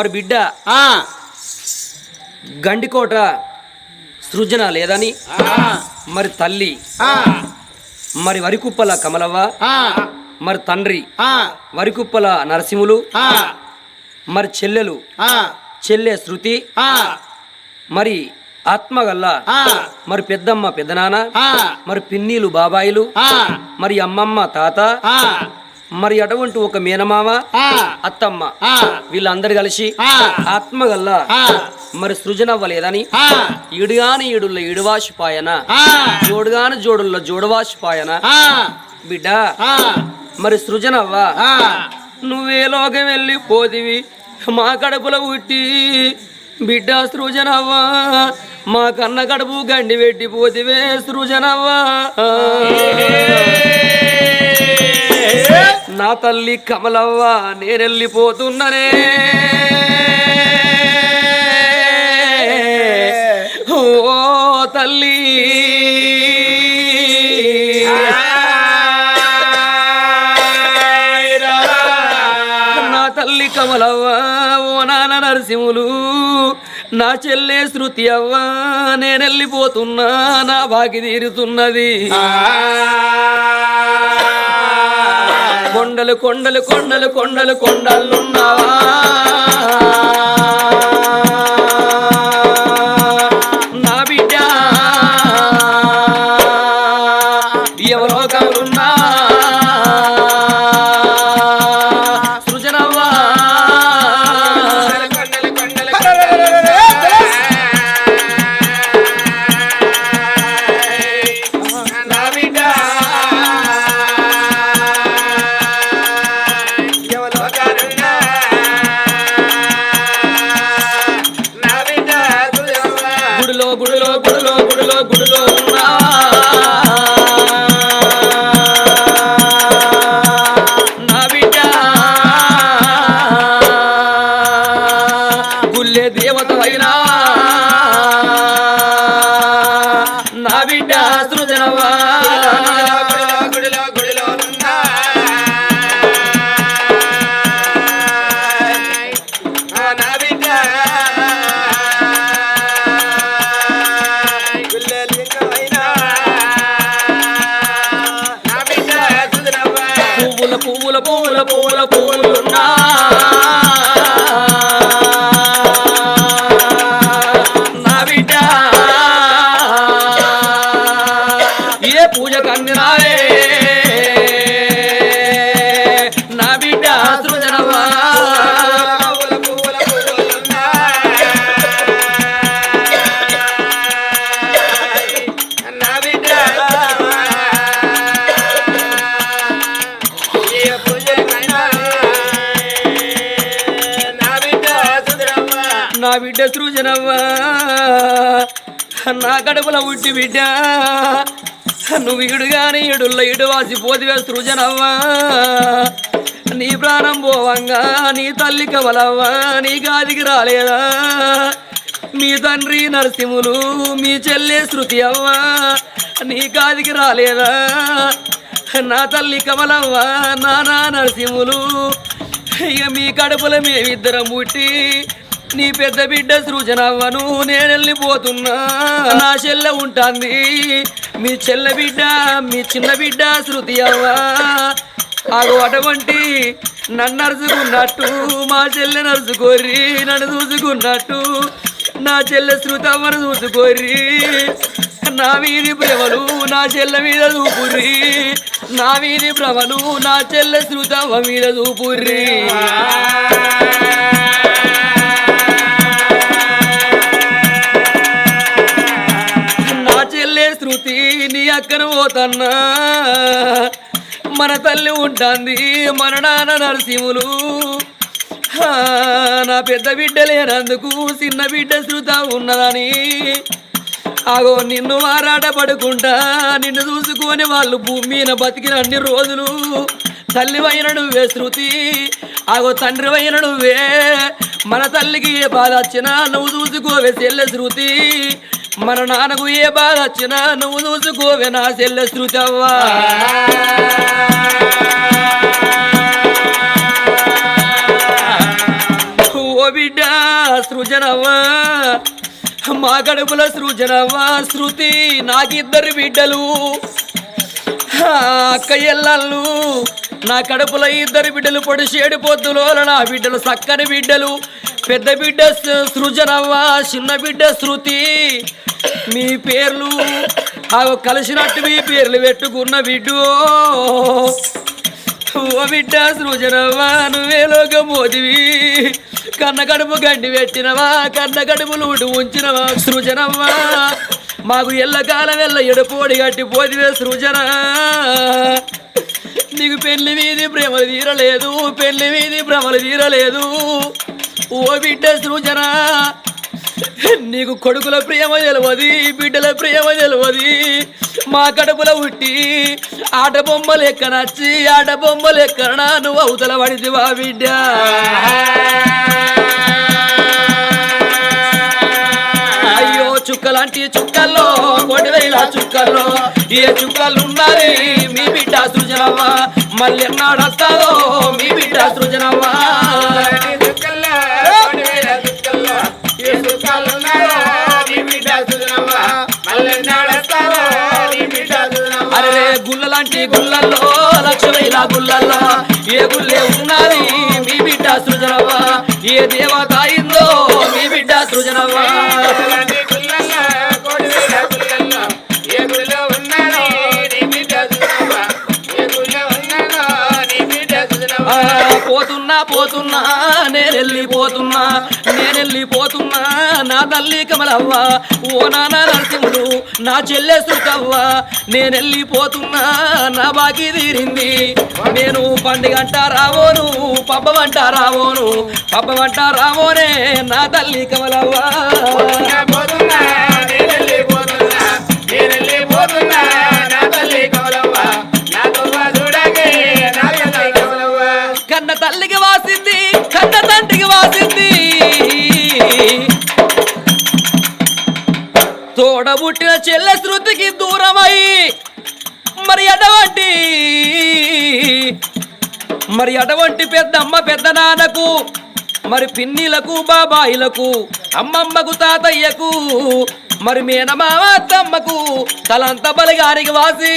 మరి బిడ్డ ఆ, గండికోట సృజన లేదని? మరి తల్లి మరి వరికుప్పల కమలవ్వ మరి తండ్రి వరికుప్పల నరసింహులు మరి చెల్లెలు చెల్లె శృతి మరి ఆత్మగల్ల మరి పెద్దమ్మ పెద్దనాన్న మరి పిన్నీలు బాబాయిలు మరి అమ్మమ్మ తాత మరి అటువంటి ఒక మేనమామ ఆ, అత్తమ్మ వీళ్ళందరూ కలిసి ఆ, ఆత్మగల్ల ఆ, మరి సృజనవ్వలేదని ఆ, ఈడుగాని ఈడుల్ల ఈడువాసిపాయన జోడుగాని జోడుల్ల జోడువాసిపాయన. ఆ, బిడ్డ మరి సృజనవ్వ నువ్వే లోకం వెళ్ళి పోతివి మా కడుపులో పుట్టి. బిడ్డ సృజనవ్వ మా కన్న కడుపు గండి పెట్టి పోతివే సృజనవ్వ నా తల్లి కమలవ్వ నేనెళ్ళిపోతున్ననే. ఓ తల్లి. నా తల్లి కమలవ్వ ఓ నాన్న నరసింహులు నా చెల్లె శృతి అవ్వ నేనెళ్ళిపోతున్నా నా బాకి తీరుతున్నది. కొండలు కొండలు కొండలు కొండలు కొండలున్నావా? గుల్లే దేవత అయినా నా బిడ్డ సృజనవ్వా. నా కడుపుల ఉట్టి బిడ్డ. నువ్వు ఇడుగానే ఇడుల్ల ఇడువాసి పోతివే సృజనవ్వా. నీ ప్రాణం పోవంగా నీ తల్లి కవలవ్వా నీ గాదికి రాలేదా? మీ తండ్రి నరసింహులు మీ చెల్లె శృతి అవ్వా నీ గాదికి రాలేదా? నా తల్లి కమలవ్వ నానా నరసింహులు ఇక మీ కడుపుల మేమిద్దరం పుట్టి నీ పెద్ద బిడ్డ సృజనవ్వను నేను వెళ్ళిపోతున్నా నా చెల్లె ఉంటుంది. మీ చెల్లె బిడ్డ మీ చిన్న బిడ్డ శృతి అవ్వ. అగు అటువంటి నన్ను అరుచుకున్నట్టు మా చెల్లె నరుచుకోర్రి నన్ను చూసుకున్నట్టు. నా చెల్లె శృతవ్వను చూసుకోర్రి. నా వీధి ప్రేమలు నా చెల్లె మీద చూపుర్రి. నా వీధి భ్రమలు నా చెల్లె శృతవ్వ మీద చూపుర్రి. అక్కను పోతన్నా. మన తల్లి ఉంటుంది మన నాన్న నరసింహులు. నా పెద్ద బిడ్డ లేనందుకు చిన్న బిడ్డ శృత ఉన్నదని. ఆగో నిన్ను మారాట పడుకుంటా నిన్ను చూసుకొని వాళ్ళు భూమి మీద బతికిన అన్ని రోజులు. తల్లి వైన నువ్వే శృతి ఆగో తండ్రి వైన నువ్వే. మన తల్లికి ఏ బాధ వచ్చినా నువ్వు చూసుకోవే చెల్లె శృతి. మన నాన్నకు ఏ బాధ వచ్చినా నువ్వు చూసుకోవే నా చెల్లె శృతవ్వా. ఓ బిడ్డ సృజనవ్వా మా కడుపుల సృజనవ్వా శృతి నాకిద్దరు బిడ్డలు. అక్క ఎల్లళ్ళు నా కడుపులో ఇద్దరు బిడ్డలు పొడిచేడు పొద్దులో నా బిడ్డలు సక్కని బిడ్డలు. పెద్ద బిడ్డ సృజనవ్వ చిన్న బిడ్డ శృతి. మీ పేర్లు ఆ కలిసినట్టు మీ పేర్లు పెట్టుకున్న బిడ్డు. ఓ బిడ్డ సృజనవా నువ్వే లోకమోదివి కన్న కడుపు గండి పెట్టినవా కన్న కడుపు లూటు ఉంచినవా సృజనవ్వా. మాకు ఎల్లకాలం వెళ్ళ ఎడపోడి గట్టి పోదివే సృజన. నీకు పెళ్ళి మీది ప్రేమలు తీరలేదు పెళ్ళి మీది భ్రమలు తీరలేదు. ఓ బిడ్డ సృజన. నీకు కొడుకుల ప్రియమ తెలియదు బిడ్డల ప్రియమ తెలియదు మా కడుపుల ఉట్టి ఆట బొమ్మలు ఎక్కనచ్చి ఆట బొమ్మలు ఎక్కనా నువ్వు అవతల పడిదివా బిడ్డ. అయ్యో చుక్కలాంటి చుక్కల్లో కోటి వేల చుక్కల్లో ఏ చుక్కలు మీ బిడ్డ సృజనవ్వ? మళ్ళీ ఎన్నాడు వస్తాదో మీ బిడ్డ సృజనవ్వ? సృష్టి గుళ్ళల్లో లక్ష వేల గుళ్ళల్లో. ఏ గుళ్ళే ఉన్నది మీ బిడ్డ సృజనవ్వ. ఏ దేవత అయిందో మీ బిడ్డ సృజనవా పోతున్నా నేనెళ్ళిపోతున్నా నేను వెళ్ళిపోతున్నా నేను నా తల్లి కమలవ్వ ఓ నాన్న నరసింహుడు నా చెల్లె సుఖవ్వ నేనెళ్ళిపోతున్నా నా బాకీ తీరింది. నేను పండుగంట రావోను పబ్బమంట రావోను పబ్బమంట రావోనే నా తల్లి కమలవ్వ. మరి అటువంటి పెద్దమ్మ పెద్ద నాన్నకు మరి పిన్నిలకు బాబాయిలకు అమ్మమ్మకు తాతయ్యకు మరి మేనమామ తమ్మకు తలంత బలిగానికి వాసి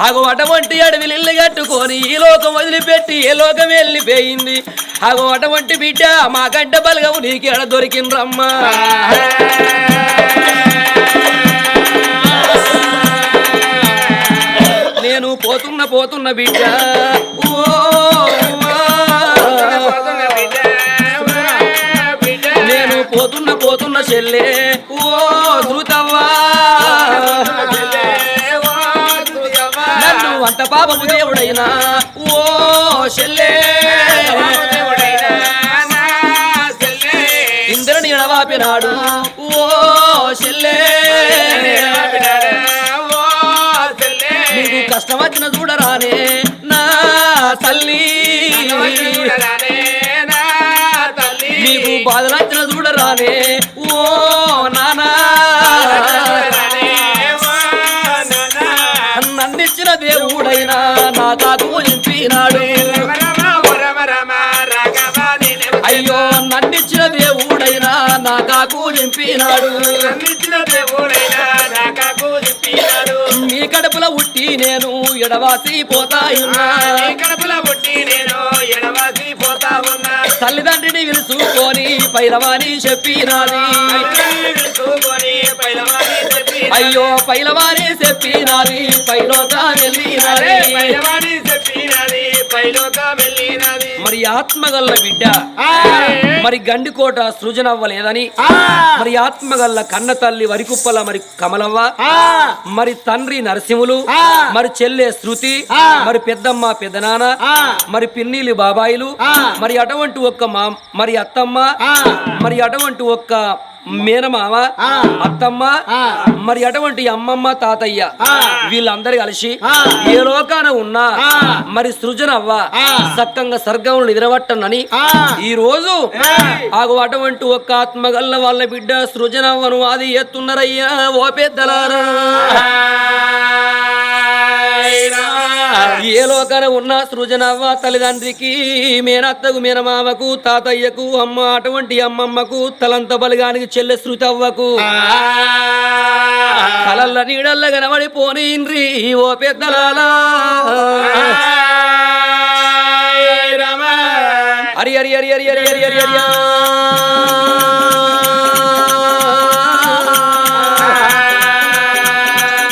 అగు అటువంటి అడవిలు ఇల్లు కట్టుకొని ఈ లోకం వదిలిపెట్టి ఏ లోకం వెళ్ళిపోయింది? అగు అటువంటి బిడ్డ మాకంటే బలగవు బలగము నీకేడ దొరికిండ్రమ్మా పోతున్న పోతున్న బిడ్డ. ఓ నేను పోతున్న పోతున్న చెల్లె. ఓ ధృతవ్వా. నన్ను అంత పాపము దేవుడైనా. ఓ చెల్లె. ఇంద్రుని ఎడవాపినాడు ఓ చెల్లె. కష్టం వచ్చిన చూడరానే నా తల్లి. నీకు బాధలు వచ్చిన చూడరానే ఓ నానా. నన్నిచ్చిన దేవుడైనా నా కాకు నింపినాడు అయ్యో నన్నిచ్చిన దేవుడైనా నా కాకు నింపినాడు మీ కడుపుల ఉట్టి నేను ఎడవాసి పోతాయున్నా కడుపుల పుట్టి నేను ఎడవాసి పోతా ఉన్నా తల్లిదండ్రిని విలుసుకొని చెప్పినాది పైలవాణి చెప్పి అయ్యో పైలవాని చెప్పినాది పైలోక వెళ్ళినాది పైలవాణి ఆత్మగల్ల బిడ్డ. మరి గండికోట సృజనవ్వలేదని మరి ఆత్మగల్ల కన్న తల్లి వరికుప్పల మరి కమలవ్వ. మరి తండ్రి నరసింహులు. మరి చెల్లె శృతి. మరి పెద్దమ్మ పెద్దనాన్న మరి పిన్నీలు బాబాయిలు. మరి అటువంటి ఒక్క మా మరి అత్తమ్మ. మరి అటువంటి ఒక్క మేనమామ అత్తమ్మ మరి అటువంటి అమ్మమ్మ తాతయ్య వీళ్ళందరూ కలిసి ఏ లోకాన ఉన్నా మరి సృజనవ్వ సక్కంగా సర్గంలో నిద్రపట్టనని ఈ రోజు ఆగు అటువంటి ఒక్క ఆత్మగల్ల వాళ్ళ బిడ్డ సృజనవ్వను అది ఎత్తున్నారయ్యా ఓ పెద్దలారా. ఏ లోకాన ఉన్న సృజనవ్వ తల్లిదండ్రికి మేనత్తకు మేనమామకు తాతయ్యకు అమ్మ అటువంటి అమ్మమ్మకు తలంత బలిగానికి చెల్లె శృతవ్వకు కలల్ల నీడల్ల కనబడిపోనిండ్రి ఓ పెద్దలాలా రమ హరి హరి హరి హరి హరి హరి హరి హరి